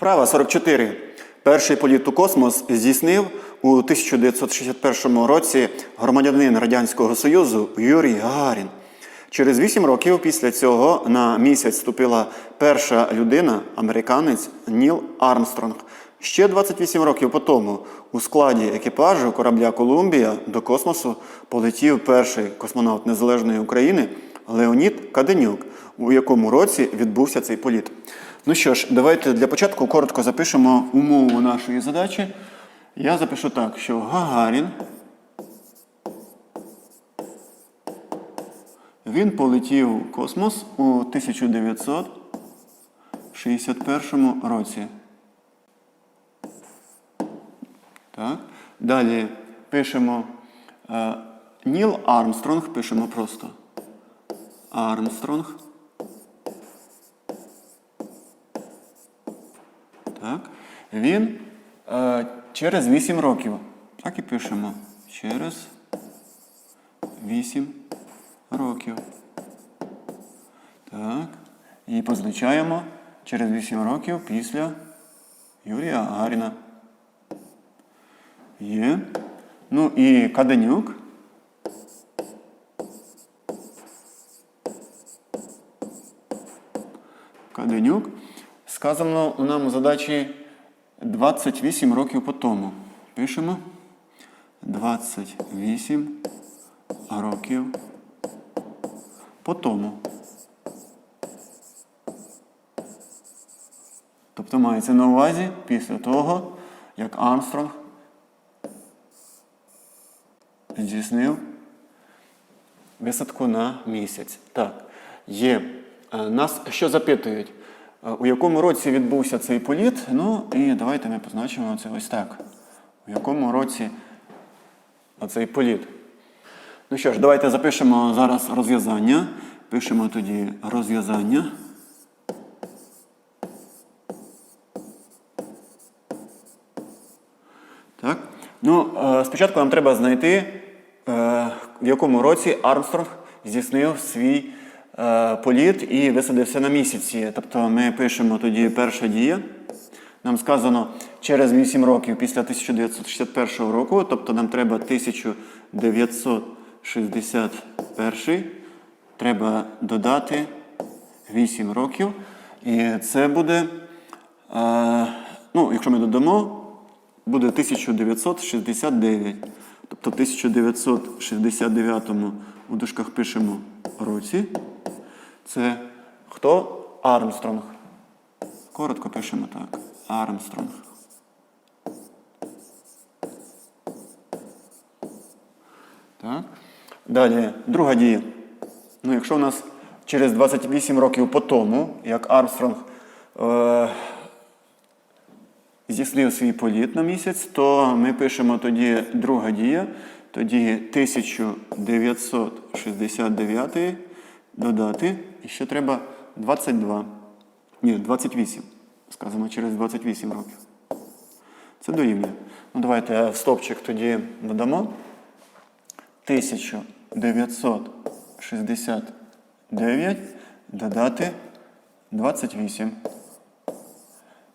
Вправа 44. Перший політ у космос здійснив у 1961 році громадянин Радянського Союзу Юрій Гагарін. Через 8 років після цього на місяць вступила перша людина, американець Ніл Армстронг. Ще 28 років по тому у складі екіпажу корабля Колумбія до космосу полетів перший космонавт Незалежної України Леонід Каденюк, у якому році відбувся цей політ. Ну що ж, давайте для початку коротко запишемо умову нашої задачі. Я запишу так, що Гагарін він полетів у космос у 1961 році. Так. Далі пишемо е, Ніл Армстронг, пишемо просто Армстронг. Він е, через 8 років. Так і пишемо. Через 8 років. Так. І позначаємо через 8 років після Юрія Гагаріна. Є. Ну і Каденюк. Каденюк. Сказано нам у задачі 28 років по тому. Пишемо 28 років по тому. Тобто мається на увазі після того, як Армстронг здійснив висадку на місяць. Так, є. Е, Нас що запитують? У якому році відбувся цей політ? Ну і давайте ми позначимо це ось так. У якому році оцей політ? Ну що ж, давайте запишемо зараз розв'язання. Пишемо тоді розв'язання. Так. Ну, е, спочатку нам треба знайти, е, в якому році Армстронг здійснив свій політ і висадився на місяці. Тобто ми пишемо тоді перша дія. Нам сказано через 8 років після 1961 року, тобто нам треба 1961, треба додати 8 років. І це буде, е, ну, якщо ми додамо, буде 1969. Тобто в 1969 у дужках пишемо році. Це хто? Армстронг. Коротко пишемо так. Армстронг. Так. Далі, друга дія. Ну, якщо у нас через 28 років по тому, як Армстронг е, здійснив свій політ на місяць, то ми пишемо тоді друга дія, тоді 1969 додати, і ще треба 22. Ні, 28. Сказано через 28 років. Це дорівнює. Ну, давайте в стопчик тоді додамо. 1969 додати 28.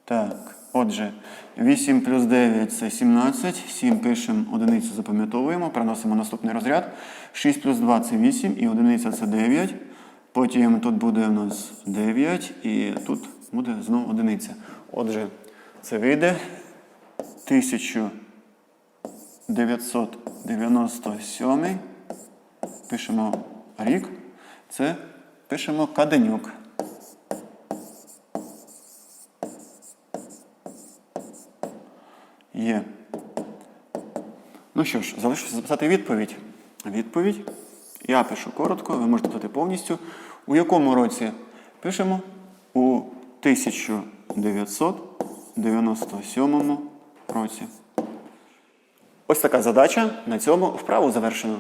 Так, отже, 8 плюс 9 це 17. 7 пишемо, одиницю запам'ятовуємо, переносимо наступний розряд. 6 плюс 2 це 8 і одиниця це 9. Потім тут буде у нас 9 і тут буде знову одиниця. Отже, це вийде 1997. Пишемо рік. Це пишемо Каденюк. Є. Ну що ж, залишилося записати відповідь. Відповідь. Я пишу коротко, ви можете писати повністю. У якому році пишемо? У 1997 році. Ось така задача. На цьому вправу завершено.